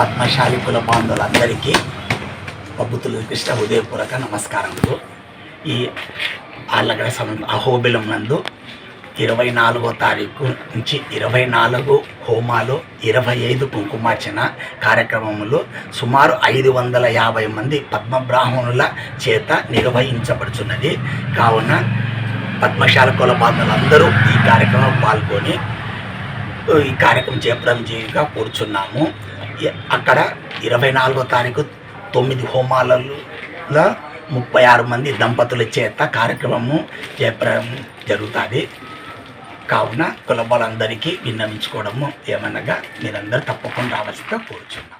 పద్మశాలి కుల బాంధవులందరికీ పబ్బుతులు కృష్ణ ఉదయపూర్వక నమస్కారములు. ఈ ఆళ్ళగడ సమయం అహోబిలం నందు ఇరవై నాలుగో తారీఖు నుంచి ఇరవై నాలుగు హోమాలు ఇరవై ఐదు కుంకుమార్చన కార్యక్రమములు సుమారు ఐదు వందల యాభై మంది పద్మబ్రాహ్మణుల చేత నిర్వహించబడుచున్నది. కావున పద్మశాల కుల బాంధవులందరూ ఈ కార్యక్రమం పాల్గొని ఈ కార్యక్రమం చేపడం చేయగా కూర్చున్నాము. అక్కడ ఇరవై నాలుగో తారీఖు తొమ్మిది హోమాలలో ముప్పై ఆరు మంది దంపతుల చేత కార్యక్రమము చేపడం జరుగుతుంది. కావున కులబాలందరికీ విన్నవించుకోవడము ఏమనగా మీరందరూ తప్పకుండా రావాల్సిందిగా కోరుచున్నాం.